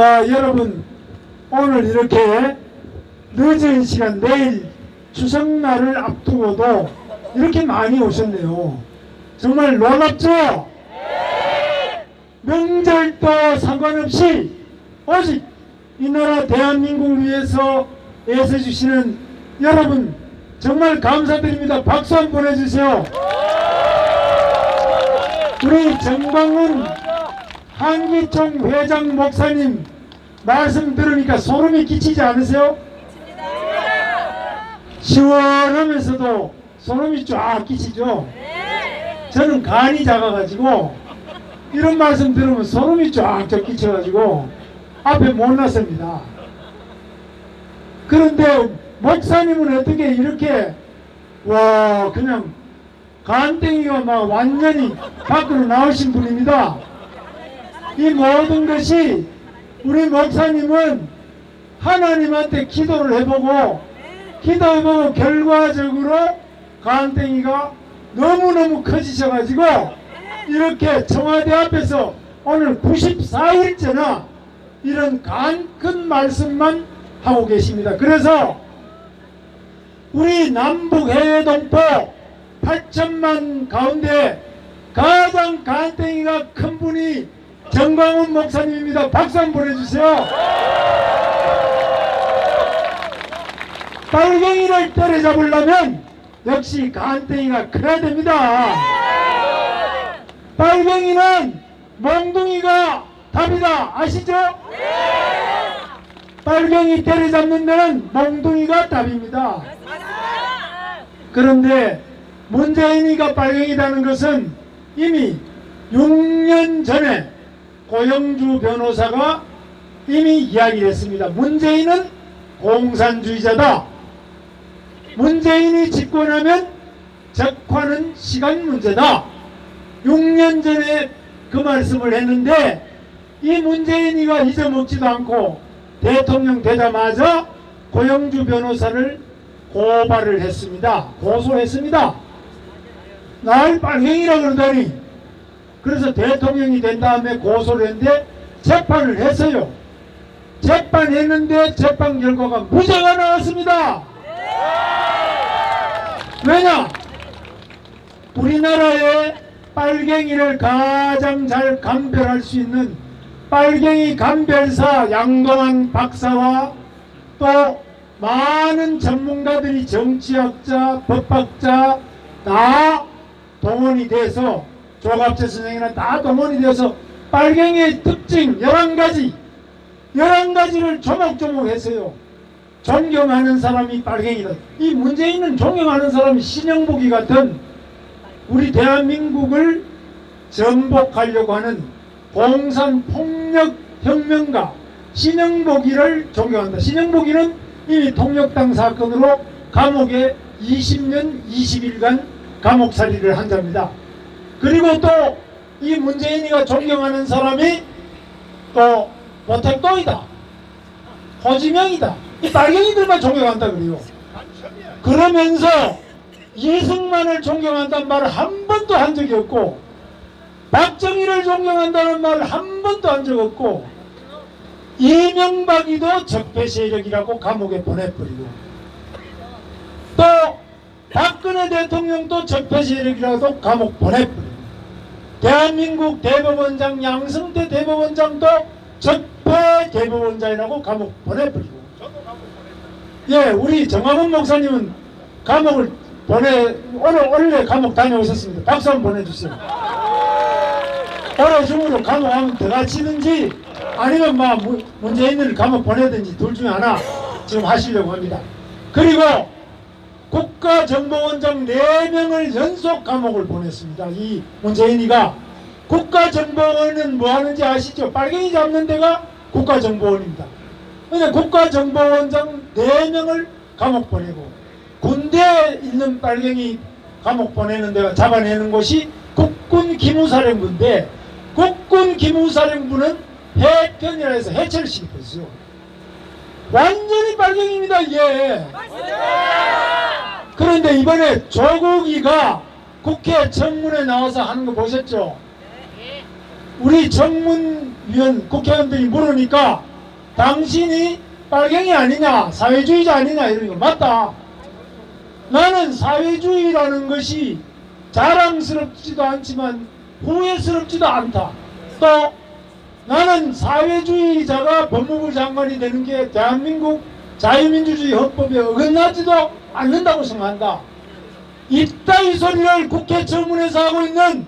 자, 여러분, 오늘 이렇게 늦은 시간, 내일 추석날을 앞두고도 이렇게 많이 오셨네요. 정말 놀랍죠? 명절도 상관없이 오직 이 나라 대한민국을 위해서 애써주시는 여러분 정말 감사드립니다. 박수 한번 보내주세요. 우리 정광훈 한기총 회장 목사님 말씀 들으니까 소름이 끼치지 않으세요? 시원하면서도 소름이 쫙 끼치죠? 저는 간이 작아가지고 이런 말씀 들으면 소름이 쫙쫙 끼쳐가지고 앞에 못 났습니다. 그런데 목사님은 어떻게 이렇게 와 그냥 간땡이가 막 완전히 밖으로 나오신 분입니다. 이 모든 것이 우리 목사님은 하나님한테 기도를 해보고 기도해보고 결과적으로 간땡이가 너무너무 커지셔가지고 이렇게 청와대 앞에서 오늘 94일째나 이런 간 큰 말씀만 하고 계십니다. 그래서 우리 남북 해외 동포 8천만 가운데 가장 간땡이가 큰 분이 정광훈 목사님입니다. 박수 한번 보내주세요. 빨갱이를 때려잡으려면 역시 간땡이가 커야 됩니다. 빨갱이는 몽둥이가 답이다. 아시죠? 빨갱이 때려잡는 데는 몽둥이가 답입니다. 그런데 문재인이가 빨갱이라는 것은 이미 6년 전에 고영주 변호사가 이미 이야기했습니다. 문재인은 공산주의자다. 문재인이 집권하면 적화는 시간 문제다. 6년 전에 그 말씀을 했는데 이 문재인이가 잊어먹지도 않고 대통령 되자마자 고영주 변호사를 고발을 했습니다. 고소했습니다. 날 빨갱이라 그러더니 그래서 대통령이 된 다음에 고소를 했는데 재판을 했어요. 재판했는데 재판 결과가 무죄가 나왔습니다. 왜냐? 우리나라의 빨갱이를 가장 잘 감별할 수 있는 빨갱이 감별사 양동환 박사와 또 많은 전문가들이 정치학자, 법학자 다 동원이 돼서 조갑재 선생이나 다 동원이 돼서 빨갱이의 특징 11가지 11가지를 조목조목 했어요. 존경하는 사람이 빨갱이다. 이 문재인은 존경하는 사람이 신영복이 같은 우리 대한민국을 전복하려고 하는 공산 폭력 혁명가 신영복이를 존경한다. 신영복이는 이미 통역당 사건으로 감옥에 20년 20일간 감옥살이를 한 자입니다. 그리고 또 이 문재인이가 존경하는 사람이 또 모택동이다. 호지명이다. 이 빨갱이들만 존경한다 그래요. 그러면서 이승만을 존경한다는 말을 한 번도 한 적이 없고 박정희를 존경한다는 말을 한 번도 한 적 없고 이명박이도 적폐 세력이라고 감옥에 보내버리고 또 박근혜 대통령도 적폐 세력이라고 감옥 보내버리고 대한민국 대법원장 양승태 대법원장도 적폐 대법원장이라고 감옥 보내버리고. 예 우리 정화문 목사님은 감옥을 보내 오늘 원래 감옥 다녀오셨습니다. 박수 한번 보내주세요. 올해 중으로 감옥 한번 들어가시든지 아니면 막 문- 문재인을 감옥 보내든지 둘 중에 하나 지금 하시려고 합니다. 그리고 국가정보원장 4명을 연속 감옥을 보냈습니다. 이 문재인이가 국가정보원은 뭐 하는지 아시죠? 빨갱이 잡는 데가 국가정보원입니다. 근데 국가정보원장 4명을 감옥 보내고 군대에 있는 빨갱이 감옥 보내는 데가 잡아내는 곳이 국군 기무사령부인데 국군 기무사령부는 해편이라 해서 해체를 시켰어요. 완전히 빨갱이입니다, 이게. 그런데 이번에 조국이가 국회 청문회 나와서 하는 거 보셨죠? 우리 청문위원 국회의원들이 물으니까 당신이 빨갱이 아니냐 사회주의자 아니냐 이런 거 맞다. 나는 사회주의라는 것이 자랑스럽지도 않지만 후회스럽지도 않다. 또 나는 사회주의자가 법무부 장관이 되는 게 대한민국 자유민주주의 헌법에 어긋나지도 않는다고 생각한다. 이따위 소리를 국회 청문회에서 하고 있는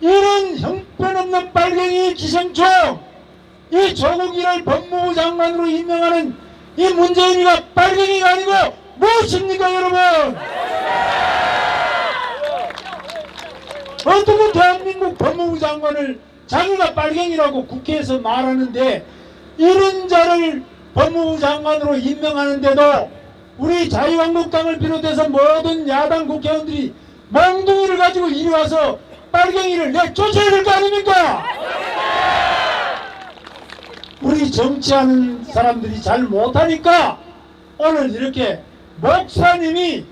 이런 형편없는 빨갱이 기생충 이 조국이를 법무부 장관으로 임명하는 이 문재인이가 빨갱이가 아니고 무엇입니까 여러분? 어떻게 대한민국 법무부 장관을 자기가 빨갱이라고 국회에서 말하는데 이런 자를 법무부 장관으로 임명하는데도 우리 자유한국당을 비롯해서 모든 야당 국회의원들이 몽둥이를 가지고 이리 와서 빨갱이를 내 쫓아야 될 거 아닙니까? 우리 정치하는 사람들이 잘 못하니까 오늘 이렇게 목사님이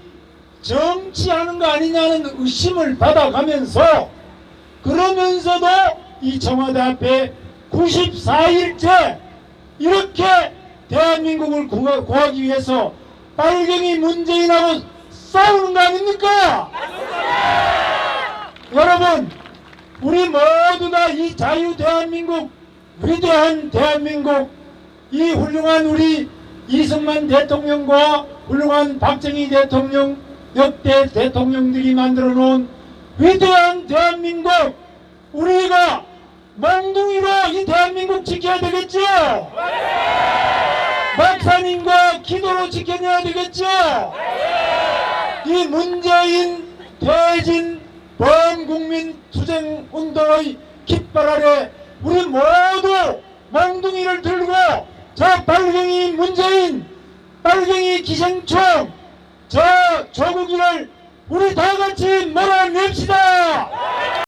정치하는 거 아니냐는 의심을 받아가면서 그러면서도 이 청와대 앞에 94일째 이렇게 대한민국을 구하- 구하기 위해서 빨갱이 문재인하고 싸우는 거 아닙니까? 여러분 우리 모두 다 이 자유 대한민국 위대한 대한민국 이 훌륭한 우리 이승만 대통령과 훌륭한 박정희 대통령 역대 대통령들이 만들어 놓은 위대한 대한민국 우리가 몽둥이로 이 대한민국 지켜야 되겠죠? 박사님과 기도로 지켜내야 되겠죠? 이 문재인 범국 민 투쟁 운동의 깃발 아래 우리 모두 몽둥이를 들고 저 빨갱이 문재인 빨갱이 기생충 저 조국이를 우리 다 같이 몰아냅시다